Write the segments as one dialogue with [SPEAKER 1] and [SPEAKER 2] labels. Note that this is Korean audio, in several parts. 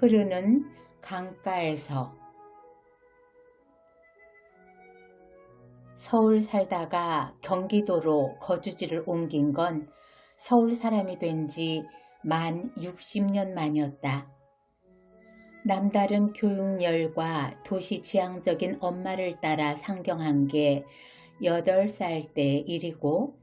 [SPEAKER 1] 흐르는 강가에서 서울 살다가 경기도로 거주지를 옮긴 건 서울 사람이 된 지 만 60년 만이었다. 남다른 교육열과 도시 지향적인 엄마를 따라 상경한 게 8살 때 일이고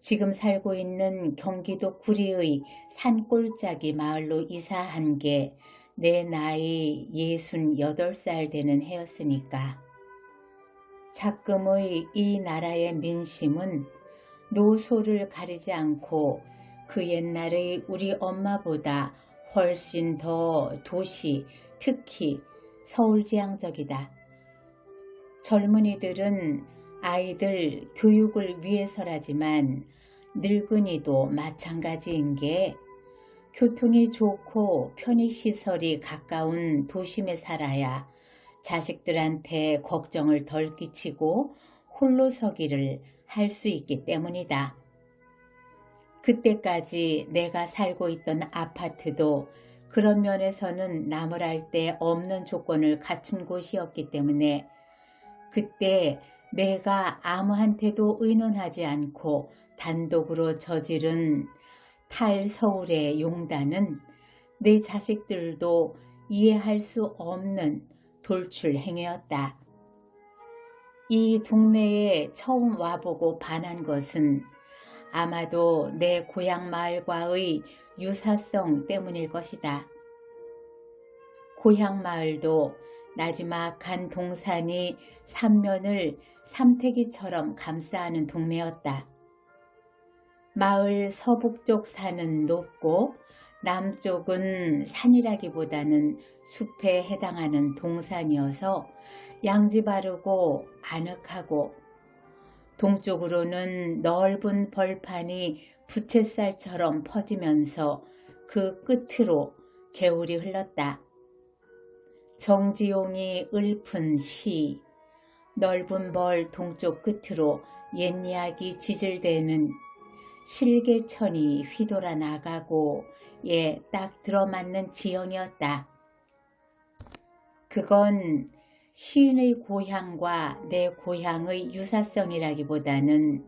[SPEAKER 1] 지금 살고 있는 경기도 구리의 산골짜기 마을로 이사한 게 내 나이 68살 되는 해였으니까. 작금의 이 나라의 민심은 노소를 가리지 않고 그 옛날의 우리 엄마보다 훨씬 더 도시, 특히 서울지향적이다. 젊은이들은 아이들 교육을 위해서라지만 늙은이도 마찬가지인 게 교통이 좋고 편의시설이 가까운 도심에 살아야 자식들한테 걱정을 덜 끼치고 홀로 서기를 할 수 있기 때문이다. 그때까지 내가 살고 있던 아파트도 그런 면에서는 나무랄 데 없는 조건을 갖춘 곳이었기 때문에 그때 내가 아무한테도 의논하지 않고 단독으로 저지른 탈서울의 용단은 내 자식들도 이해할 수 없는 돌출 행위였다. 이 동네에 처음 와보고 반한 것은 아마도 내 고향 마을과의 유사성 때문일 것이다. 고향 마을도 나지막한 동산이 삼면을 삼태기처럼 감싸는 동네였다. 마을 서북쪽 산은 높고 남쪽은 산이라기보다는 숲에 해당하는 동산이어서 양지 바르고 아늑하고 동쪽으로는 넓은 벌판이 부채살처럼 퍼지면서 그 끝으로 개울이 흘렀다. 정지용이 읊은 시, 넓은 벌 동쪽 끝으로 옛 이야기 지질대는 실개천이 휘돌아 나가고 예, 딱 들어맞는 지형이었다. 그건 시인의 고향과 내 고향의 유사성이라기보다는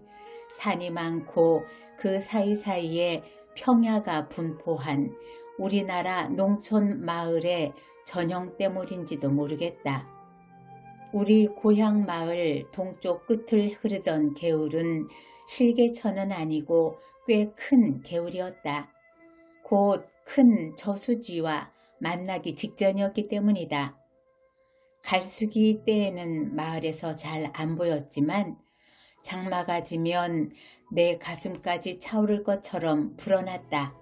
[SPEAKER 1] 산이 많고 그 사이사이에 평야가 분포한 우리나라 농촌 마을의 전형 때문인지도 모르겠다. 우리 고향 마을 동쪽 끝을 흐르던 개울은 실개천은 아니고 꽤 큰 개울이었다. 곧 큰 저수지와 만나기 직전이었기 때문이다. 갈수기 때에는 마을에서 잘 안 보였지만 장마가 지면 내 가슴까지 차오를 것처럼 불어났다.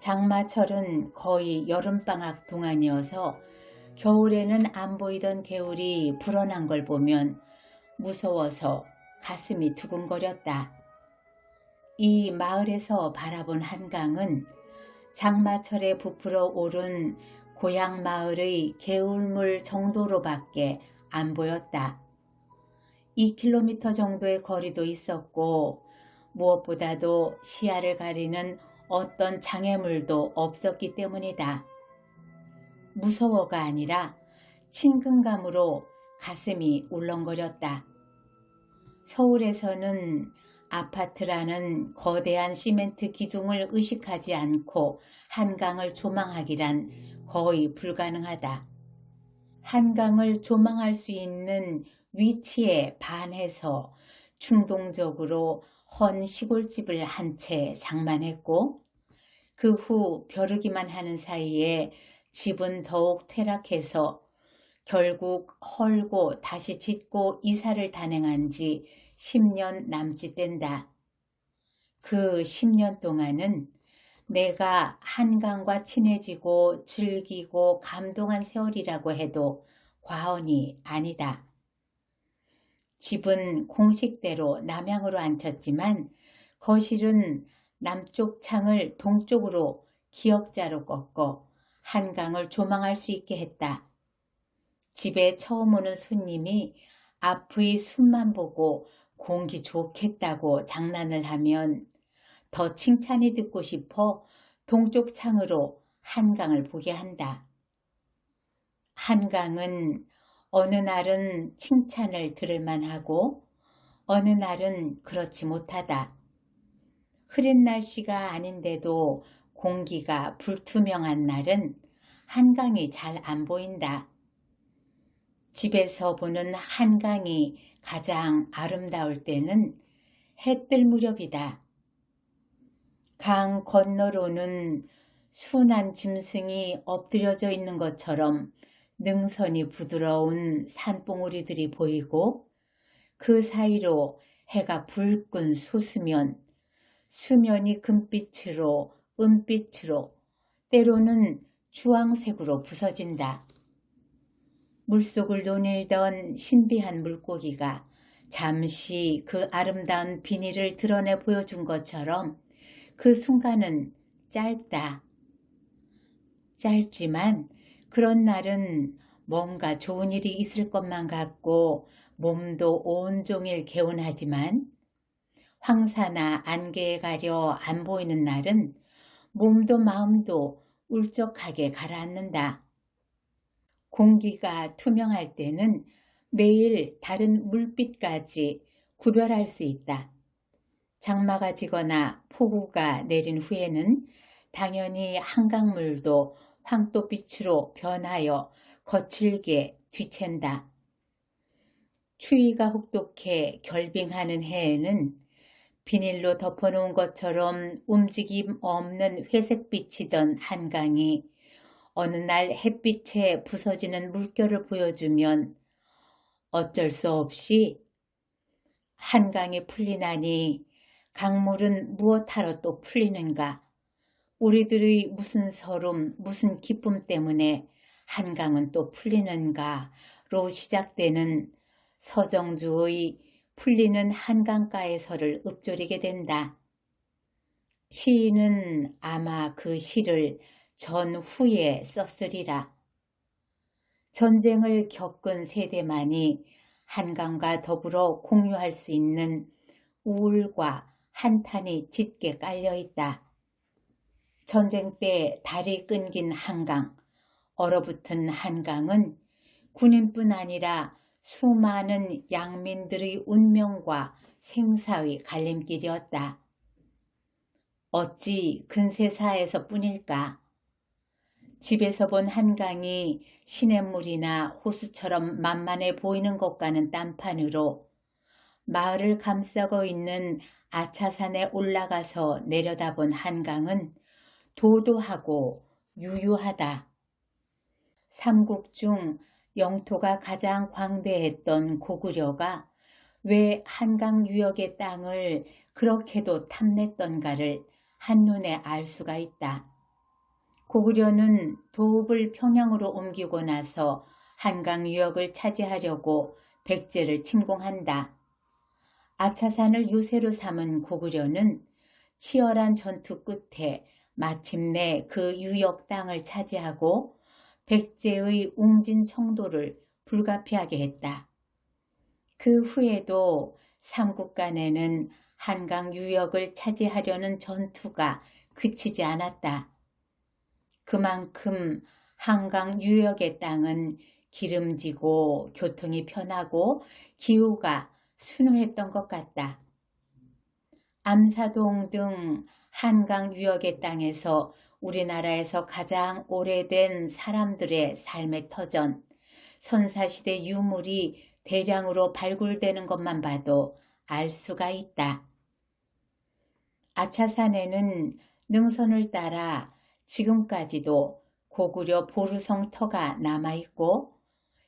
[SPEAKER 1] 장마철은 거의 여름방학 동안이어서 겨울에는 안 보이던 개울이 불어난 걸 보면 무서워서 가슴이 두근거렸다. 이 마을에서 바라본 한강은 장마철에 부풀어 오른 고향 마을의 개울물 정도로밖에 안 보였다. 2km 정도의 거리도 있었고 무엇보다도 시야를 가리는 어떤 장애물도 없었기 때문이다. 무서워가 아니라 친근감으로 가슴이 울렁거렸다. 서울에서는 아파트라는 거대한 시멘트 기둥을 의식하지 않고 한강을 조망하기란 거의 불가능하다. 한강을 조망할 수 있는 위치에 반해서 충동적으로 헌 시골집을 한 채 장만했고 그 후 벼르기만 하는 사이에 집은 더욱 퇴락해서 결국 헐고 다시 짓고 이사를 단행한 지 10년 남짓 된다. 그 10년 동안은 내가 한강과 친해지고 즐기고 감동한 세월이라고 해도 과언이 아니다. 집은 공식대로 남향으로 앉혔지만 거실은 남쪽 창을 동쪽으로 기역자로 꺾어 한강을 조망할 수 있게 했다. 집에 처음 오는 손님이 앞의 숲만 보고 공기 좋겠다고 장난을 하면 더 칭찬이 듣고 싶어 동쪽 창으로 한강을 보게 한다. 한강은 어느 날은 칭찬을 들을 만 하고 어느 날은 그렇지 못하다. 흐린 날씨가 아닌데도 공기가 불투명한 날은 한강이 잘 안 보인다. 집에서 보는 한강이 가장 아름다울 때는 해 뜰 무렵이다. 강 건너로는 순한 짐승이 엎드려져 있는 것처럼 능선이 부드러운 산봉우리들이 보이고 그 사이로 해가 불끈 솟으면 수면이 금빛으로 은빛으로 때로는 주황색으로 부서진다. 물속을 논일던 신비한 물고기가 잠시 그 아름다운 비닐을 드러내 보여준 것처럼 그 순간은 짧다. 짧지만 그런 날은 뭔가 좋은 일이 있을 것만 같고 몸도 온종일 개운하지만 황사나 안개에 가려 안 보이는 날은 몸도 마음도 울적하게 가라앉는다. 공기가 투명할 때는 매일 다른 물빛까지 구별할 수 있다. 장마가 지거나 폭우가 내린 후에는 당연히 한강물도 황토빛으로 변하여 거칠게 뒤챈다. 추위가 혹독해 결빙하는 해에는 비닐로 덮어놓은 것처럼 움직임 없는 회색빛이던 한강이 어느 날 햇빛에 부서지는 물결을 보여주면 어쩔 수 없이 한강이 풀리나니 강물은 무엇하러 또 풀리는가? 우리들의 무슨 서름, 무슨 기쁨 때문에 한강은 또 풀리는가로 시작되는 서정주의 풀리는 한강가에서를 읊조리게 된다. 시인은 아마 그 시를 전후에 썼으리라. 전쟁을 겪은 세대만이 한강과 더불어 공유할 수 있는 우울과 한탄이 짙게 깔려 있다. 전쟁 때 다리 끊긴 한강, 얼어붙은 한강은 군인뿐 아니라 수많은 양민들의 운명과 생사의 갈림길이었다. 어찌 근세사에서 뿐일까? 집에서 본 한강이 시냇물이나 호수처럼 만만해 보이는 것과는 딴판으로 마을을 감싸고 있는 아차산에 올라가서 내려다본 한강은 도도하고 유유하다. 삼국 중 영토가 가장 광대했던 고구려가 왜 한강 유역의 땅을 그렇게도 탐냈던가를 한눈에 알 수가 있다. 고구려는 도읍을 평양으로 옮기고 나서 한강 유역을 차지하려고 백제를 침공한다. 아차산을 유세로 삼은 고구려는 치열한 전투 끝에 마침내 그 유역 땅을 차지하고 백제의 웅진 청도를 불가피하게 했다. 그 후에도 삼국 간에는 한강 유역을 차지하려는 전투가 그치지 않았다. 그만큼 한강 유역의 땅은 기름지고 교통이 편하고 기후가 순후했던 것 같다. 암사동 등 한강 유역의 땅에서 우리나라에서 가장 오래된 사람들의 삶의 터전, 선사시대 유물이 대량으로 발굴되는 것만 봐도 알 수가 있다. 아차산에는 능선을 따라 지금까지도 고구려 보루성 터가 남아있고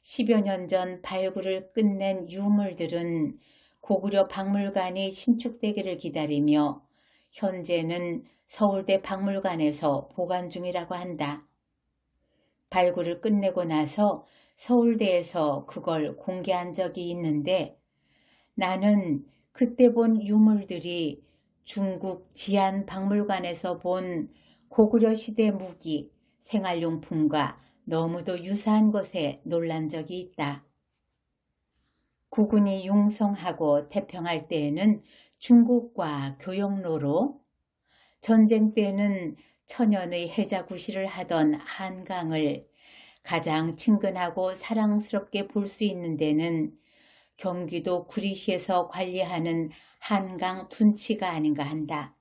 [SPEAKER 1] 10여 년 전 발굴을 끝낸 유물들은 고구려 박물관이 신축되기를 기다리며 현재는 서울대 박물관에서 보관 중이라고 한다. 발굴을 끝내고 나서 서울대에서 그걸 공개한 적이 있는데 나는 그때 본 유물들이 중국 지안 박물관에서 본 고구려 시대 무기, 생활용품과 너무도 유사한 것에 놀란 적이 있다. 구군이 융성하고 태평할 때에는 중국과 교역로로 전쟁 때는 천연의 해자구시를 하던 한강을 가장 친근하고 사랑스럽게 볼 수 있는 데는 경기도 구리시에서 관리하는 한강 둔치가 아닌가 한다.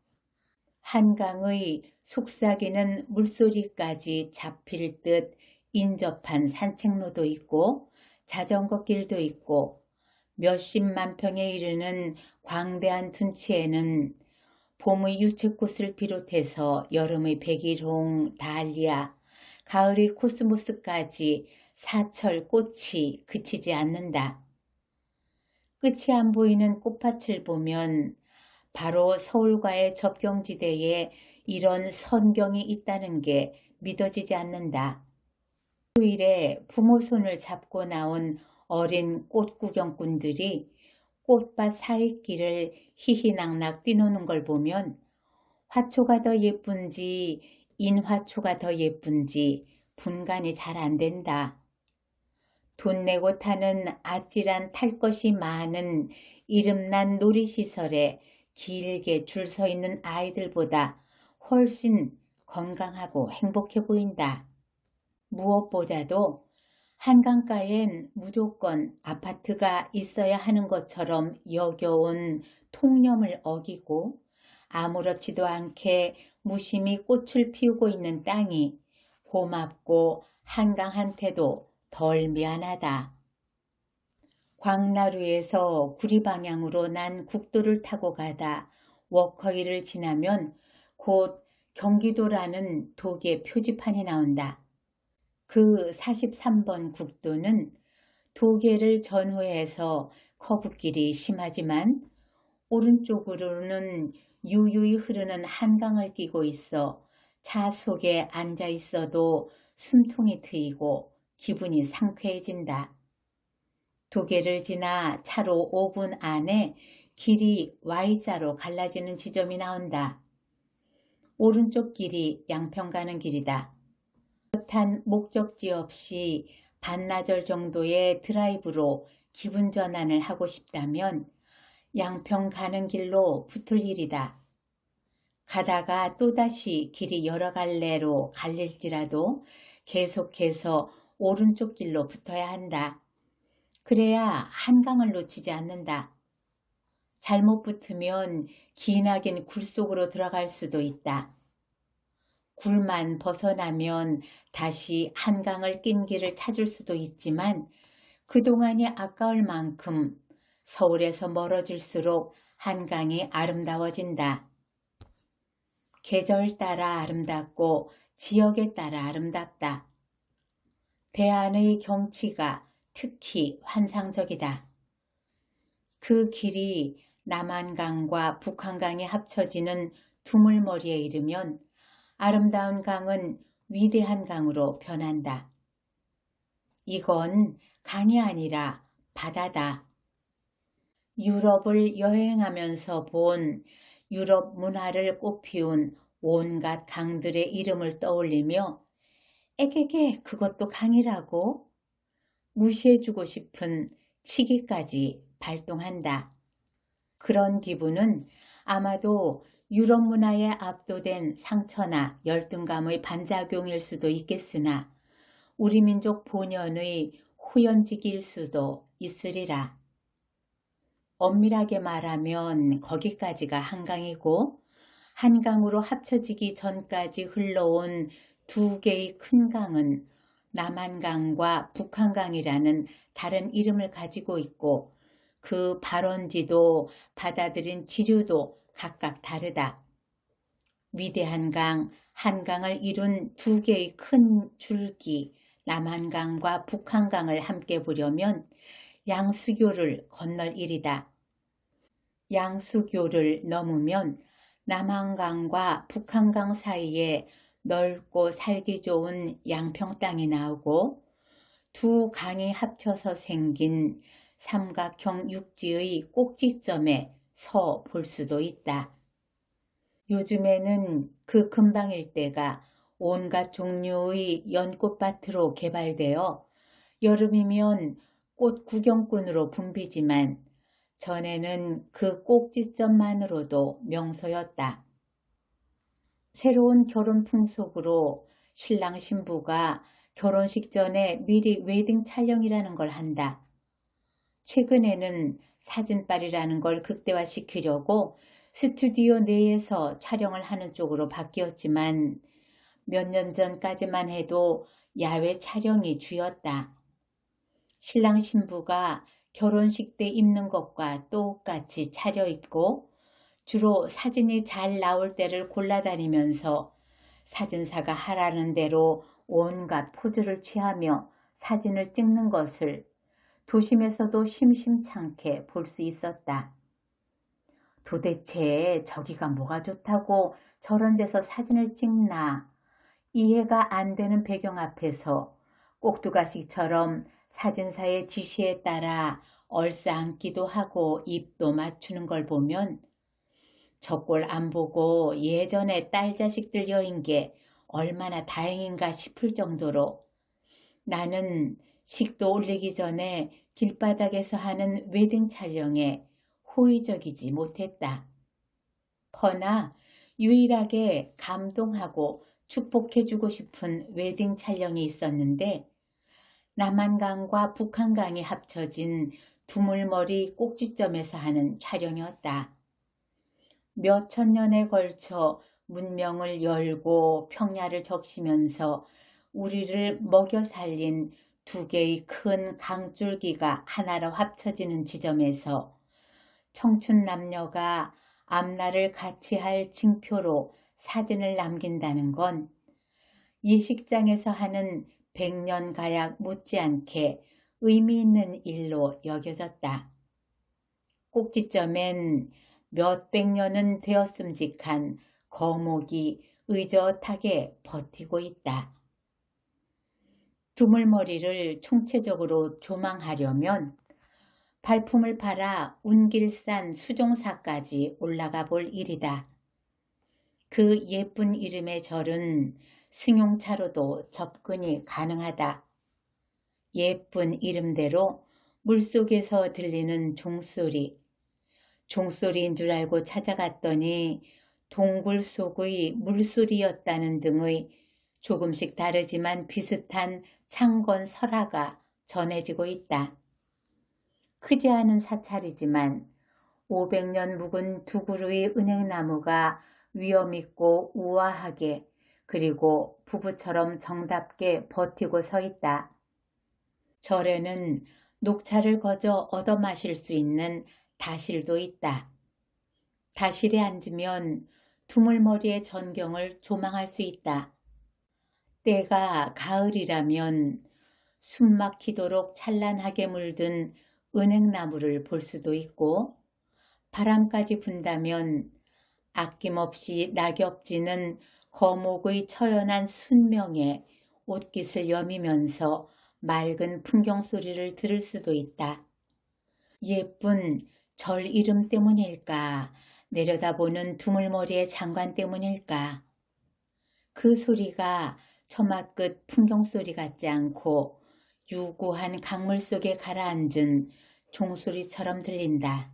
[SPEAKER 1] 한강의 속삭이는 물소리까지 잡힐 듯 인접한 산책로도 있고 자전거 길도 있고 몇십만 평에 이르는 광대한 둔치에는 봄의 유채꽃을 비롯해서 여름의 백일홍, 달리아, 가을의 코스모스까지 사철 꽃이 그치지 않는다. 끝이 안 보이는 꽃밭을 보면 바로 서울과의 접경지대에 이런 선경이 있다는 게 믿어지지 않는다. 휴일에 부모 손을 잡고 나온 어린 꽃구경꾼들이 꽃밭 사이길을 희희낙낙 뛰노는 걸 보면 화초가 더 예쁜지 인화초가 더 예쁜지 분간이 잘 안 된다. 돈 내고 타는 아찔한 탈 것이 많은 이름난 놀이시설에 길게 줄 서 있는 아이들보다 훨씬 건강하고 행복해 보인다. 무엇보다도 한강가엔 무조건 아파트가 있어야 하는 것처럼 여겨온 통념을 어기고 아무렇지도 않게 무심히 꽃을 피우고 있는 땅이 고맙고 한강한테도 덜 미안하다. 광나루에서 구리 방향으로 난 국도를 타고 가다 워커힐을 지나면 곧 경기도라는 독의 표지판이 나온다. 그 43번 국도는 도계를 전후해서 커브길이 심하지만 오른쪽으로는 유유히 흐르는 한강을 끼고 있어 차 속에 앉아 있어도 숨통이 트이고 기분이 상쾌해진다. 도계를 지나 차로 5분 안에 길이 Y자로 갈라지는 지점이 나온다. 오른쪽 길이 양평 가는 길이다. 뜻한 목적지 없이 반나절 정도의 드라이브로 기분 전환을 하고 싶다면 양평 가는 길로 붙을 일이다. 가다가 또다시 길이 여러 갈래로 갈릴지라도 계속해서 오른쪽 길로 붙어야 한다. 그래야 한강을 놓치지 않는다. 잘못 붙으면 기나긴 굴 속으로 들어갈 수도 있다. 굴만 벗어나면 다시 한강을 낀 길을 찾을 수도 있지만 그동안이 아까울 만큼 서울에서 멀어질수록 한강이 아름다워진다. 계절 따라 아름답고 지역에 따라 아름답다. 대안의 경치가 특히 환상적이다. 그 길이 남한강과 북한강이 합쳐지는 두물머리에 이르면 아름다운 강은 위대한 강으로 변한다. 이건 강이 아니라 바다다. 유럽을 여행하면서 본 유럽 문화를 꽃피운 온갖 강들의 이름을 떠올리며 에게게 그것도 강이라고 무시해주고 싶은 치기까지 발동한다. 그런 기분은 아마도 유럽 문화에 압도된 상처나 열등감의 반작용일 수도 있겠으나 우리 민족 본연의 후연직일 수도 있으리라. 엄밀하게 말하면 거기까지가 한강이고 한강으로 합쳐지기 전까지 흘러온 두 개의 큰 강은 남한강과 북한강이라는 다른 이름을 가지고 있고 그 발원지도 받아들인 지류도 각각 다르다. 위대한 강, 한강을 이룬 두 개의 큰 줄기, 남한강과 북한강을 함께 보려면 양수교를 건널 일이다. 양수교를 넘으면 남한강과 북한강 사이에 넓고 살기 좋은 양평 땅이 나오고 두 강이 합쳐서 생긴 삼각형 육지의 꼭지점에 서 볼 수도 있다. 요즘에는 그 근방 일대가 온갖 종류의 연꽃밭으로 개발되어 여름이면 꽃 구경꾼으로 붐비지만 전에는 그 꼭지점만으로도 명소였다. 새로운 결혼 풍속으로 신랑 신부가 결혼식 전에 미리 웨딩 촬영이라는 걸 한다. 최근에는 사진빨이라는 걸 극대화시키려고 스튜디오 내에서 촬영을 하는 쪽으로 바뀌었지만 몇 년 전까지만 해도 야외 촬영이 주였다. 신랑 신부가 결혼식 때 입는 것과 똑같이 차려입고 주로 사진이 잘 나올 때를 골라다니면서 사진사가 하라는 대로 온갖 포즈를 취하며 사진을 찍는 것을 도심에서도 심심찮게 볼 수 있었다. 도대체 저기가 뭐가 좋다고 저런 데서 사진을 찍나 이해가 안 되는 배경 앞에서 꼭두가시처럼 사진사의 지시에 따라 얼싸안기도 하고 입도 맞추는 걸 보면 저꼴 안 보고 예전에 딸 자식들 여인 게 얼마나 다행인가 싶을 정도로 나는 식도 올리기 전에 길바닥에서 하는 웨딩 촬영에 호의적이지 못했다. 허나 유일하게 감동하고 축복해주고 싶은 웨딩 촬영이 있었는데 남한강과 북한강이 합쳐진 두물머리 꼭지점에서 하는 촬영이었다. 몇 천 년에 걸쳐 문명을 열고 평야를 적시면서 우리를 먹여 살린 두 개의 큰 강줄기가 하나로 합쳐지는 지점에서 청춘 남녀가 앞날을 같이 할 징표로 사진을 남긴다는 건 예식장에서 하는 백년 가약 못지않게 의미 있는 일로 여겨졌다. 꼭지점엔 몇백 년은 되었음직한 거목이 의젓하게 버티고 있다. 두물머리를 총체적으로 조망하려면 발품을 팔아 운길산 수종사까지 올라가 볼 일이다. 그 예쁜 이름의 절은 승용차로도 접근이 가능하다. 예쁜 이름대로 물속에서 들리는 종소리, 종소리인 줄 알고 찾아갔더니 동굴 속의 물소리였다는 등의 조금씩 다르지만 비슷한 창건 설화가 전해지고 있다. 크지 않은 사찰이지만 500년 묵은 두 그루의 은행나무가 위험있고 우아하게 그리고 부부처럼 정답게 버티고 서 있다. 절에는 녹차를 거저 얻어 마실 수 있는 다실도 있다. 다실에 앉으면 두물머리의 전경을 조망할 수 있다. 때가 가을이라면 숨 막히도록 찬란하게 물든 은행나무를 볼 수도 있고 바람까지 분다면 아낌없이 낙엽지는 거목의 처연한 순명에 옷깃을 여미면서 맑은 풍경 소리를 들을 수도 있다. 예쁜 절 이름 때문일까? 내려다보는 두물머리의 장관 때문일까? 그 소리가 처마 끝 풍경 소리 같지 않고 유구한 강물 속에 가라앉은 종소리처럼 들린다.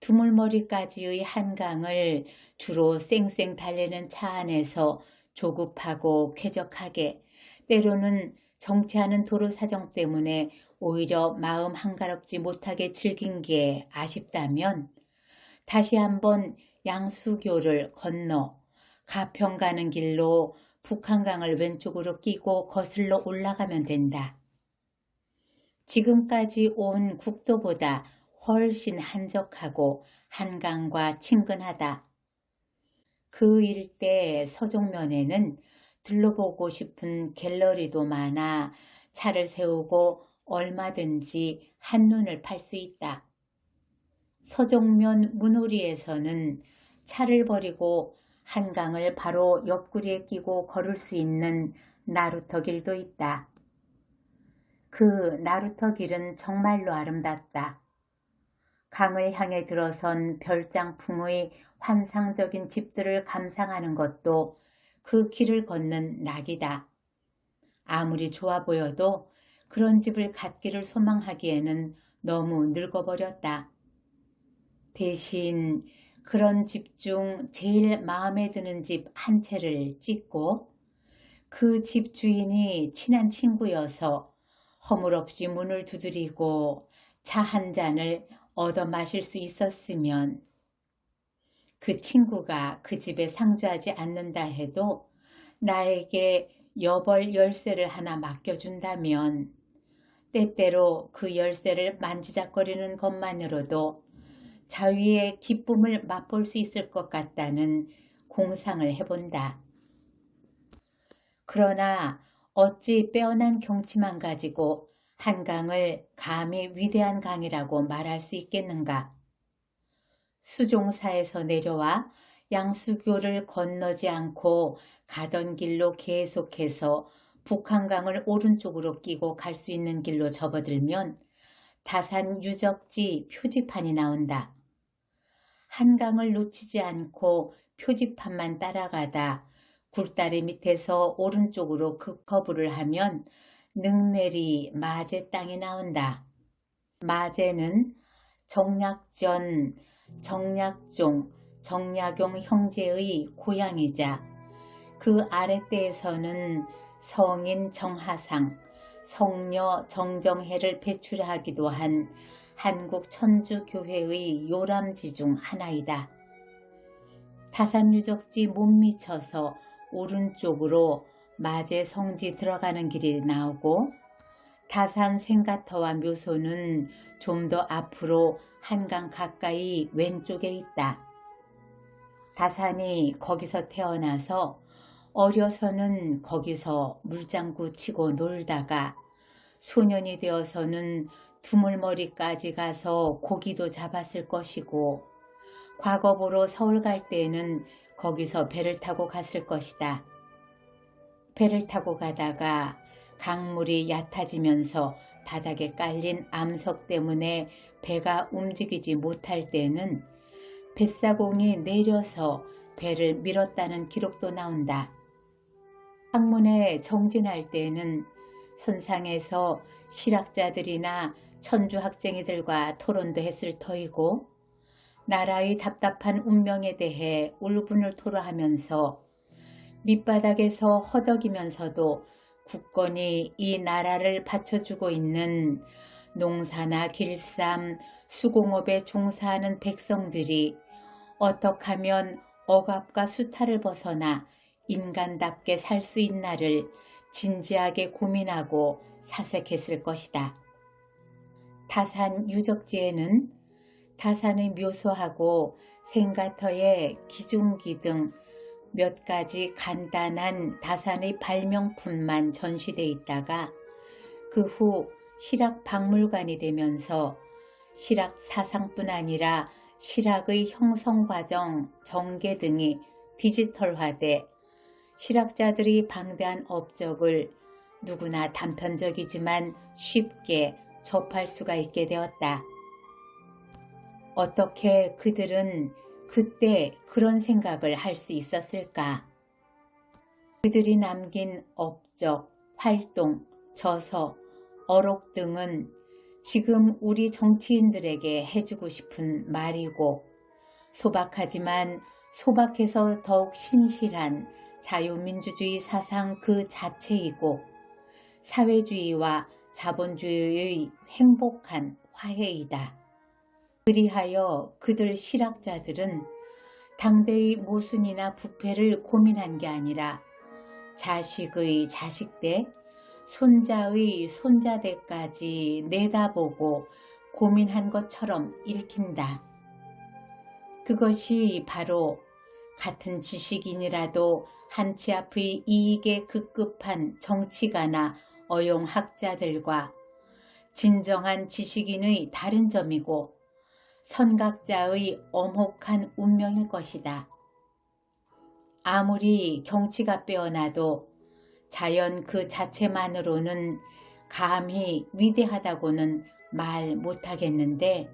[SPEAKER 1] 두물머리까지의 한강을 주로 쌩쌩 달리는 차 안에서 조급하고 쾌적하게 때로는 정치하는 도로 사정 때문에 오히려 마음 한가롭지 못하게 즐긴 게 아쉽다면 다시 한번 양수교를 건너 가평 가는 길로 북한강을 왼쪽으로 끼고 거슬러 올라가면 된다. 지금까지 온 국도보다 훨씬 한적하고 한강과 친근하다. 그 일대 서종면에는 둘러보고 싶은 갤러리도 많아 차를 세우고 얼마든지 한눈을 팔 수 있다. 서종면 문우리에서는 차를 버리고 한강을 바로 옆구리에 끼고 걸을 수 있는 나루터 길도 있다. 그 나루터 길은 정말로 아름답다. 강을 향해 들어선 별장풍의 환상적인 집들을 감상하는 것도 그 길을 걷는 낙이다. 아무리 좋아 보여도 그런 집을 갖기를 소망하기에는 너무 늙어버렸다. 대신 그런 집 중 제일 마음에 드는 집 한 채를 찍고 그 집 주인이 친한 친구여서 허물없이 문을 두드리고 차 한 잔을 얻어 마실 수 있었으면 그 친구가 그 집에 상주하지 않는다 해도 나에게 여벌 열쇠를 하나 맡겨준다면 때때로 그 열쇠를 만지작거리는 것만으로도 자유의 기쁨을 맛볼 수 있을 것 같다는 공상을 해본다. 그러나 어찌 빼어난 경치만 가지고 한강을 감히 위대한 강이라고 말할 수 있겠는가? 수종사에서 내려와 양수교를 건너지 않고 가던 길로 계속해서 북한강을 오른쪽으로 끼고 갈 수 있는 길로 접어들면 다산 유적지 표지판이 나온다. 한강을 놓치지 않고 표지판만 따라가다 굴다리 밑에서 오른쪽으로 급커브를 하면 능내리 마제 땅이 나온다. 마제는 정약전, 정약종, 정약용 형제의 고향이자 그 아랫대에서는 성인 정하상, 성녀 정정혜를 배출하기도 한 한국 천주교회의 요람지 중 하나이다. 다산 유적지 못 미쳐서 오른쪽으로 마제 성지 들어가는 길이 나오고 다산 생가터와 묘소는 좀 더 앞으로 한강 가까이 왼쪽에 있다. 다산이 거기서 태어나서 어려서는 거기서 물장구 치고 놀다가 소년이 되어서는 두물머리까지 가서 고기도 잡았을 것이고 과거보로 서울 갈 때에는 거기서 배를 타고 갔을 것이다. 배를 타고 가다가 강물이 얕아지면서 바닥에 깔린 암석 때문에 배가 움직이지 못할 때는 뱃사공이 내려서 배를 밀었다는 기록도 나온다. 학문에 정진할 때는 선상에서 실학자들이나 천주 학쟁이들과 토론도 했을 터이고 나라의 답답한 운명에 대해 울분을 토로하면서 밑바닥에서 허덕이면서도 굳건히 이 나라를 받쳐주고 있는 농사나 길쌈, 수공업에 종사하는 백성들이 어떻게 하면 억압과 수탈을 벗어나 인간답게 살 수 있나를 진지하게 고민하고 사색했을 것이다. 다산 유적지에는 다산의 묘소하고 생가터의 기중기 등 몇 가지 간단한 다산의 발명품만 전시돼 있다가 그 후 실학 박물관이 되면서 실학 사상뿐 아니라 실학의 형성 과정, 전개 등이 디지털화돼 실학자들이 방대한 업적을 누구나 단편적이지만 쉽게 접할 수가 있게 되었다. 어떻게 그들은 그때 그런 생각을 할 수 있었을까? 그들이 남긴 업적, 활동, 저서, 어록 등은 지금 우리 정치인들에게 해주고 싶은 말이고 소박하지만 소박해서 더욱 신실한 자유민주주의 사상 그 자체이고 사회주의와 자본주의의 행복한 화해이다. 그리하여 그들 실학자들은 당대의 모순이나 부패를 고민한 게 아니라 자식의 자식 대, 손자의 손자대까지 내다보고 고민한 것처럼 읽힌다. 그것이 바로 같은 지식인이라도 한치 앞의 이익에 급급한 정치가나 어용학자들과 진정한 지식인의 다른 점이고 선각자의 엄혹한 운명일 것이다. 아무리 경치가 빼어나도 자연 그 자체만으로는 감히 위대하다고는 말 못하겠는데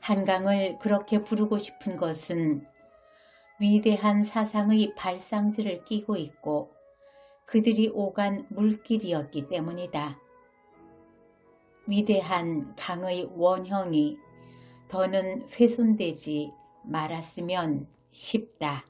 [SPEAKER 1] 한강을 그렇게 부르고 싶은 것은 위대한 사상의 발상지를 끼고 있고 그들이 오간 물길이었기 때문이다. 위대한 강의 원형이 더는 훼손되지 말았으면 싶다.